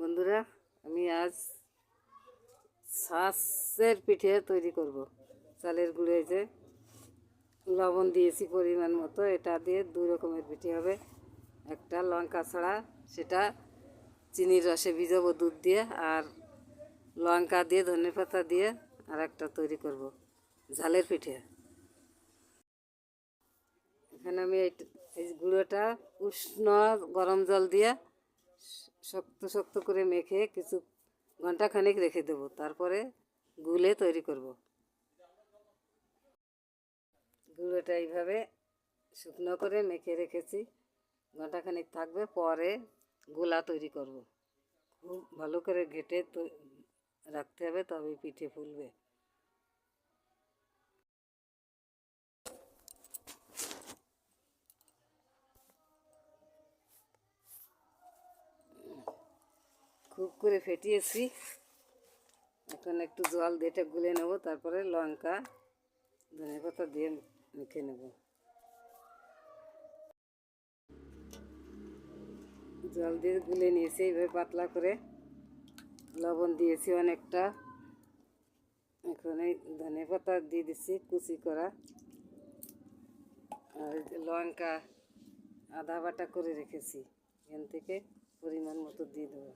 বন্ধুরা, আমি আজ শাঁসের পিঠে তৈরি করব। চালের গুঁড়ো যে লবণ দিয়েছি পরিমাণ মতো, এটা দিয়ে দুই রকমের পিঠে হবে। একটা লঙ্কা ছাড়া, সেটা চিনির রসে ভিজাবো দুধ দিয়ে, আর লঙ্কা দিয়ে, ধনে পাতা দিয়ে আর একটা তৈরি করব, ঝালের পিঠে। এখানে আমি এই এই গুঁড়োটা উষ্ণ গরম জল দিয়ে শক্ত শক্ত করে মেখে কিছু ঘণ্টা খানিক রেখে দেবো, তারপরে গুলে তৈরি করব। গুঁড়োটা এইভাবে শুকনো করে মেখে রেখেছি, ঘণ্টা খানিক থাকবে, পরে গোলা তৈরি করব। খুব ভালো করে ঘেটে তো, রাখতে হবে তবে পিঠে ফুলবে। খুব করে ফেটিয়েছি। এখন একটু জল দিয়ে এটা গুলে নেব, তারপরে লঙ্কা ধনে পাতা দিয়ে মেখে নেব। জল দিয়ে গুলে নিয়েছি, এইভাবে পাতলা করে। লবণ দিয়েছি অনেকটা। এখন এই ধনে পাতা দিয়ে দিচ্ছি কুচি করা। আর লঙ্কা আধা বাটা করে রেখেছি। এখান থেকে পরিমাণ মতো দিয়ে দেবো।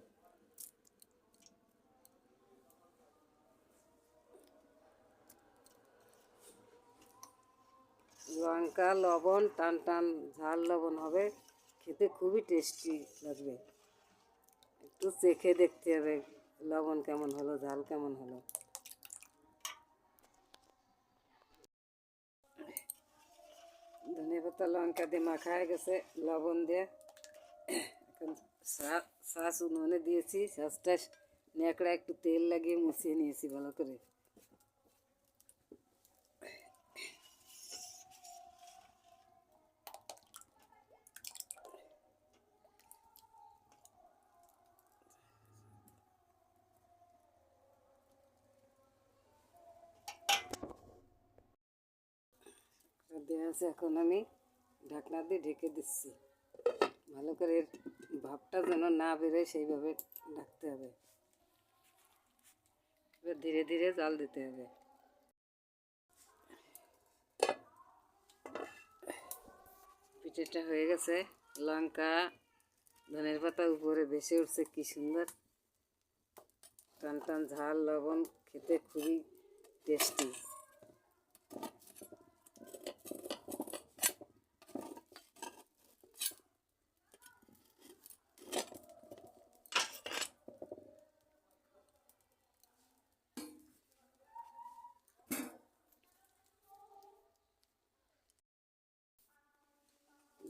লঙ্কা, লবণ, টান টান, ঝাল লবণ হবে। খেতে খুবই টেস্টি লাগবে। একটু চেখে দেখতে হবে লবণ কেমন হলো, ঝাল কেমন হলো। ধনে পাতা, লঙ্কা দিয়ে মাখা হয়ে গেছে, লবণ দিয়ে। এখন শ্বাস উনুনে দিয়েছি শ্বাসটা ন্যাকড়া একটু তেল লাগিয়ে মুছিয়ে নিয়েছি ভালো করে। দেওয়া আছে এখন আমি ঢাকনা দিয়ে ঢেকে দিচ্ছি। ভালো করে এর ভাবটা যেন না বেরোয়, সেইভাবে ঢাকতে হবে। এবার ধীরে ধীরে জাল দিতে হবে। পিঠেটা হয়ে গেছে। লঙ্কা, ধনের পাতা উপরে ভেসে উঠছে, কি সুন্দর। টান টান ঝাল, লবণ, খেতে খুবই টেস্টি।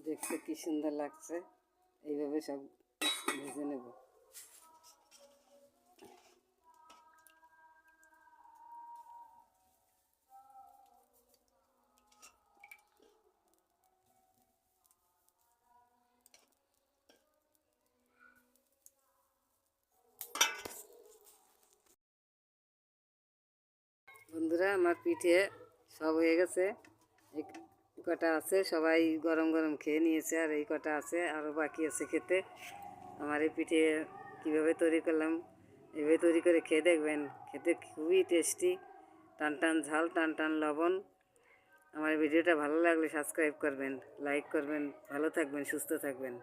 দেখতে কি সুন্দর লাগছে। এইভাবে সব ভেজে নেব। বন্ধুরা আমার পিঠে সব হয়ে গেছে। কটা আছে? সবাই গরম গরম খেয়ে নিয়েছে আর এই কটা আছে আরও বাকি আছে খেতে। আমার এই পিঠে কীভাবে তৈরি করলাম, এভাবে তৈরি করে খেয়ে দেখবেন। খেতে খুবই টেস্টি টান টান ঝাল, টান টান লবণ। আমার ভিডিওটা ভালো লাগলে সাবস্ক্রাইব করবেন লাইক করবেন। ভালো থাকবেন, সুস্থ থাকবেন।